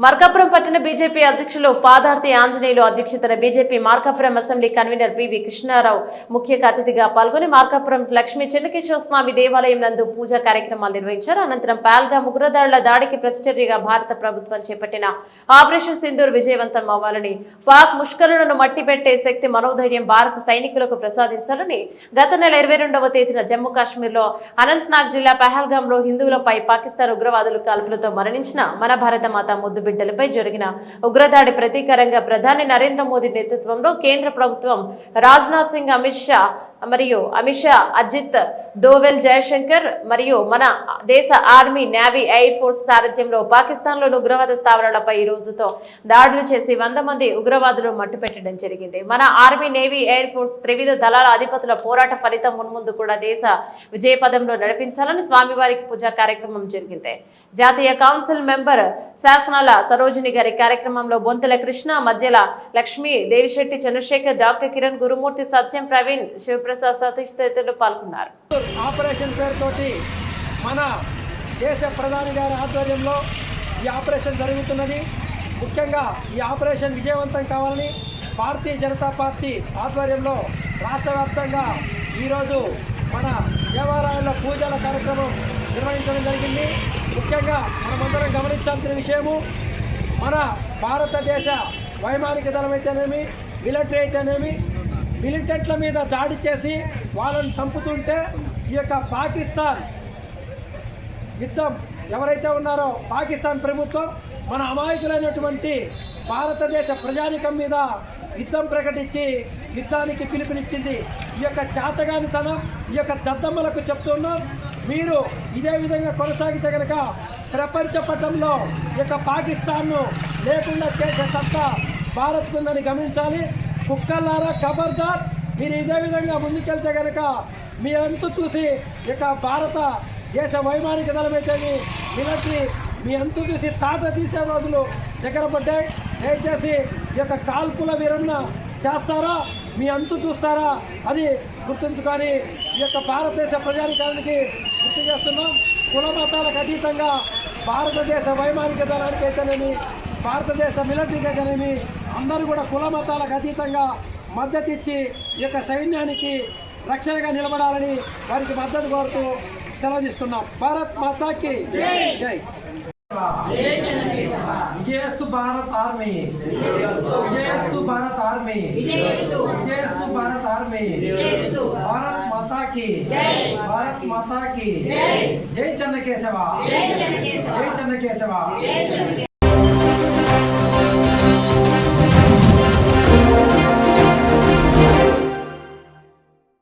మార్కాపురం పట్టణ బీజేపీ అధ్యక్షులు పాదార్తి ఆంజనేయులు అధ్యక్షతన BJP Markapuram assembly convener PV Krishnarao ముఖ్య అతిథిగా పాల్గొని మార్కాపురం లక్ష్మీ చెన్నకేశ్వర స్వామి దేవాలయం నందు పూజా కార్యక్రమాలు నిర్వహించారు. అనంతరం పాల్గా ఉగ్రదాడుల దాడికి ప్రతిచర్యగా భారత ప్రభుత్వం చేపట్టిన ఆపరేషన్ సింధూర్ విజయవంతం అవ్వాలని పాక్ ముష్కరులను మట్టిపెట్టే శక్తి మనోధైర్యం భారత సైనికులకు ప్రసాదించాలని గత నెల ఇరవై రెండవ తేదీన జమ్మూ కాశ్మీర్లో అనంతనాగ్ జిల్లా పహల్గాంలో హిందువులపై పాకిస్తాన్ ఉగ్రవాదులు కాల్పులతో మరణించిన మన భారత మాత ముద్దు బిడ్డలపై జరిగిన ఉగ్రదాడి ప్రతీకారంగా ప్రధాని నరేంద్ర మోదీ నేతృత్వంలో కేంద్ర ప్రభుత్వం రాజ్నాథ్ సింగ్ అమిత్ షా మరియు అమిత్ షా అజిత్ దోవెల్ జయశంకర్ మరియు మన దేశ ఆర్మీ నేవీ ఎయిర్ ఫోర్స్ సారథ్యంలో పాకిస్తాన్లోని ఉగ్రవాద స్థావరాలపై ఈ రోజుతో దాడులు చేసి వంద మంది ఉగ్రవాదులు మట్టుపెట్టడం జరిగింది. మన ఆర్మీ నేవీ ఎయిర్ ఫోర్స్ త్రివిధ దళాల అధిపతుల పోరాట ఫలితం మున్ముందు కూడా దేశ విజయ పదంలో నడిపించాలని స్వామివారికి పూజా కార్యక్రమం జరిగింది. జాతీయ కౌన్సిల్ మెంబర్ శాసనాల సరోజిని గారి కార్యక్రమంలో బొంతల కృష్ణ మధ్యల లక్ష్మి దేవిశెట్టి చంద్రశేఖర్ డాక్టర్ కిరణ్ గురుమూర్తి సత్యం ప్రవీణ్ శివప్రసాద్ సతీష్ తదితరులు పాల్గొన్నారు. ఆపరేషన్ పేరుతోటి మన దేశ ప్రధాని గారి ఆధ్వర్యంలో ఈ ఆపరేషన్ జరుగుతున్నది. ముఖ్యంగా ఈ ఆపరేషన్ విజయవంతం కావాలని భారతీయ జనతా పార్టీ ఆధ్వర్యంలో రాష్ట్ర వ్యాప్తంగా ఈరోజు మన దేవాలయాల్లో పూజల కార్యక్రమం నిర్వహించడం జరిగింది. ముఖ్యంగా మనమందరం గమనించాల్సిన విషయము మన భారతదేశ వైమానిక దళం అయితేనేమి మిలిటరీ అయితేనేమి మిలిటెంట్ల మీద దాడి చేసి వాళ్ళని చంపుతుంటే ఈ యొక్క పాకిస్తాన్ యుద్ధం ఎవరైతే ఉన్నారో పాకిస్తాన్ ప్రభుత్వం మన అమాయకులైనటువంటి భారతదేశ ప్రజానికం మీద యుద్ధం ప్రకటించి యుద్ధానికి పిలుపునిచ్చింది. ఈ యొక్క చేతగానితనం ఈ యొక్క దద్దమ్మలకు చెప్తున్నాం మీరు ఇదే విధంగా కొనసాగితే కనుక ప్రపంచ పటంలో ఈ యొక్క పాకిస్తాన్ను లేకుండా చేసే సత్తా భారత్కుందని గమనించాలి. కుక్కల్లారా ఖబర్దార్ మీరు ఇదే విధంగా ముందుకెళ్తే కనుక మీ అంతు చూసి ఇక భారత దేశ వైమానిక దళమైతేమి మిలిటరీ మీ అంతు చూసి తాట తీసే రోజులు దగ్గర పడ్డాయి. దయచేసి ఈ యొక్క కాల్పుల విరమణ చేస్తారా? మీ అంతు చూస్తారా? అది గుర్తుంచుకొని ఈ యొక్క భారతదేశ ప్రజానికానికి గుర్తు చేస్తున్నాం. కుల మతాలకు అతీతంగా భారతదేశ వైమానిక దళానికి అయితేనేమి భారతదేశ మిలిటరీకి అయితేనేమి అందరూ కూడా కుల మతాలకు అతీతంగా మద్దతు ఇచ్చి ఈ యొక్క సైన్యానికి రక్షణగా నిలబడాలని వారికి మద్దతు కోరుతూ సెలవు తీసుకున్నాం. భారత్ మాతాకి జై. విజయస్తు భారత్ ఆర్మీ. విజయస్తు భారత్ ఆర్మీ. విజయస్తు. భారత్ ఆర్మీ. భారత్ మాతాకి. భారత్ మాతాకి. జై. చెన్నకేశవ జై చెన్నకేశవ